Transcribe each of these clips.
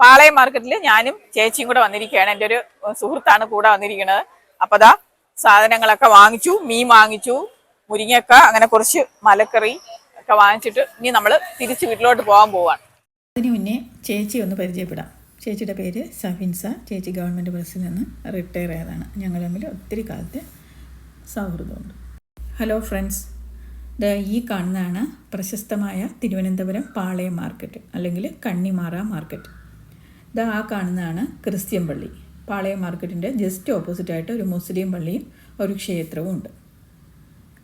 പാളയം മാർക്കറ്റിൽ ഞാനും ചേച്ചിയും കൂടെ വന്നിരിക്കുകയാണ്. എന്റെ ഒരു സുഹൃത്താണ് കൂടെ വന്നിരിക്കുന്നത്. അപ്പോൾ ദാ സാധനങ്ങളൊക്കെ വാങ്ങിച്ചു മീൻ വാങ്ങിച്ചു മുരിങ്ങക്ക അങ്ങനെ കുറച്ച് മലക്കറി ഒക്കെ വാങ്ങിച്ചിട്ട് ഇനി നമ്മൾ തിരിച്ച് വീട്ടിലോട്ട് പോകാൻ പോവാണ്. അതിന് മുന്നേ ചേച്ചി ഒന്ന് പരിചയപ്പെടാം. ചേച്ചിയുടെ പേര് സഫിൻസ. ചേച്ചി ഗവൺമെന്റ് ബസ്സിൽ നിന്ന് റിട്ടയർ ആയതാണ്. ഞങ്ങൾ തമ്മിൽ ഒത്തിരി കാലത്തെ സൗഹൃദമുണ്ട്. Hello friends. ഈ കാണുന്നതാണ് പ്രശസ്തമായ തിരുവനന്തപുരം പാളയം മാർക്കറ്റ് അല്ലെങ്കിൽ കണ്ണിമാറ മാർക്കറ്റ്. ദ ആ കാണുന്നതാണ് ക്രിസ്ത്യൻ പള്ളി. പാളയം മാർക്കറ്റിന്റെ ജസ്റ്റ് ഓപ്പോസിറ്റായിട്ട് ഒരു മുസ്ലിം പള്ളിയും ഒരു ക്ഷേത്രവും ഉണ്ട്.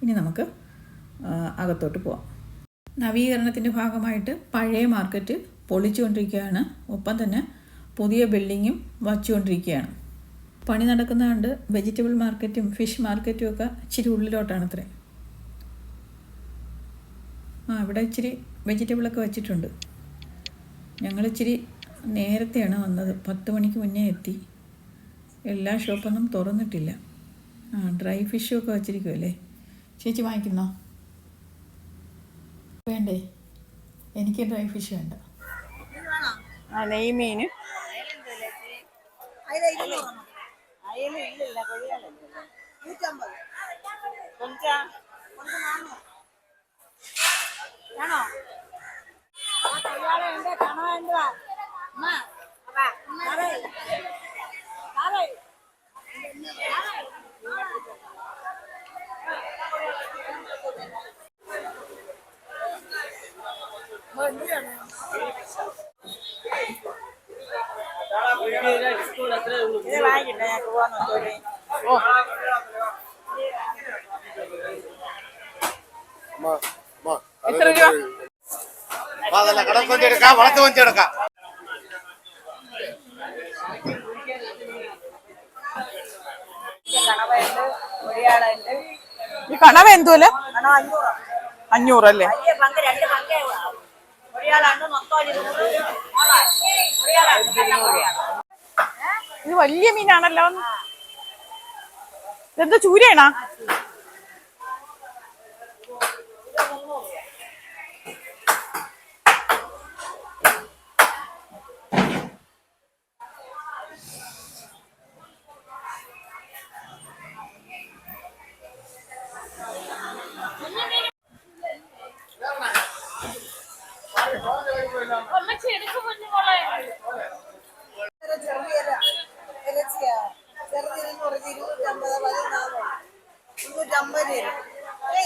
ഇനി നമുക്ക് അകത്തോട്ട് പോവാം. നവീകരണത്തിന്റെ ഭാഗമായിട്ട് പഴയ മാർക്കറ്റ് പൊളിച്ചുകൊണ്ടിരിക്കുകയാണ്. ഒപ്പം തന്നെ പുതിയ ബിൽഡിങ്ങും വച്ചുകൊണ്ടിരിക്കുകയാണ്. പണി നടക്കുന്നതുകൊണ്ട് വെജിറ്റബിൾ മാർക്കറ്റും ഫിഷ് മാർക്കറ്റും ഒക്കെ ഇച്ചിരി ഉള്ളിലോട്ടാണ് അത്രേ ആ ഇവിടെ ഇച്ചിരി വെജിറ്റബിളൊക്കെ വെച്ചിട്ടുണ്ട്. ഞങ്ങൾ ഇച്ചിരി നേരത്തെയാണ് വന്നത്. പത്ത് മണിക്ക് മുന്നേ എത്തി. എല്ലാ ഷോപ്പൊന്നും തുറന്നിട്ടില്ല. ആ ഡ്രൈ ഫിഷും ഒക്കെ വച്ചിരിക്കുമല്ലേ ചേച്ചി വാങ്ങിക്കുന്നോ? വേണ്ടേ? എനിക്ക് ഡ്രൈ ഫിഷ് വേണ്ട. ആ നെയ്മീൻ. ഇത് വാങ്ങിക്കട്ടെ ഞങ്ങൾക്ക് പോകാൻ ഓ അമ്മ, അമ്മ, എത്ര രൂപ അപ്പൊ അതല്ല കടൽ കൊഞ്ച് എടുക്കാം വളർത്ത് ഈ കണവ എന്തോൽ? അഞ്ഞൂറല്ലേ ഇത് വലിയ മീനാണല്ലോ. എന്താ ചൂരയാണോ?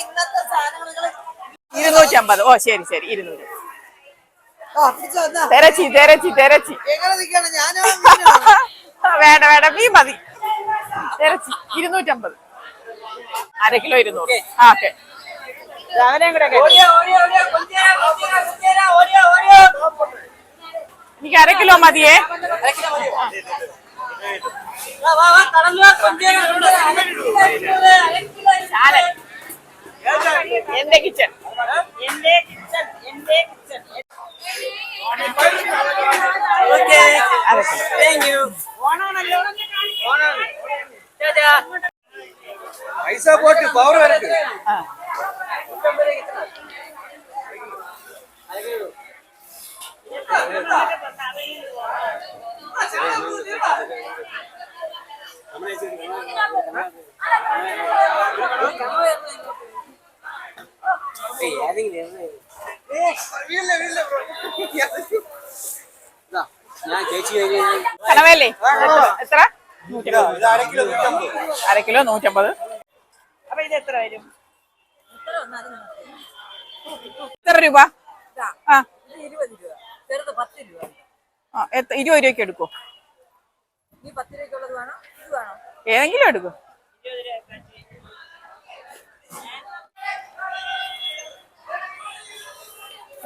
ഇന്നത്തെ സാധനങ്ങൾ ഇരുന്നൂറ്റി അമ്പത് ഓ ശരി ശരി. ഇരുന്നൂറ്. തിരച്ചി തിരച്ചി തിരച്ചി വേണ്ട വേണ്ട. മീൻ മതി. തിരച്ചി. ഇരുന്നൂറ്റമ്പത്. അര കിലോ ഇരുന്നൂറ്. ആ ഓക്കെ. അവനെയും കൂടെ. എനിക്ക് അര കിലോ മതിയേ ചാലൻ എന്റെ കിച്ചൺ എന്റെ കിച്ചൺ എന്റെ കിച്ചൺ അര കിലോ ഓണാണല്ലോ ഓണാണ് പൈസ പോട്ട് പവർ വരട്ടെ കണവല്ലേ എത്ര? അര കിലോ നൂറ്റമ്പത്. അപ്പൊ ഇത് എത്ര വരും? എത്ര രൂപ? ആ. ഇരുപത് രൂപ. ഇരുപത് രൂപയ്ക്ക് എടുക്കോ ഈ പത്ത് രൂപയ്ക്കുള്ളത് വേണം ഇത് വേണം ഏതെങ്കിലും എടുക്കും.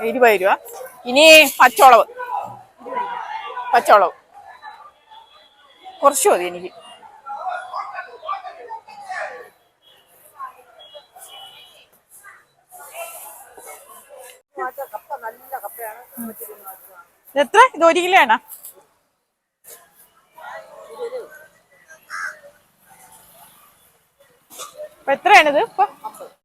ഇരുപത് രൂപ. ഇനി പച്ചോളവ് പച്ചോളവ് കുറച്ച് മതി എനിക്ക്. എത്ര? ഇത് ഒരു കിലോ ആണോ? എത്രയാണിത്? ഇപ്പൊ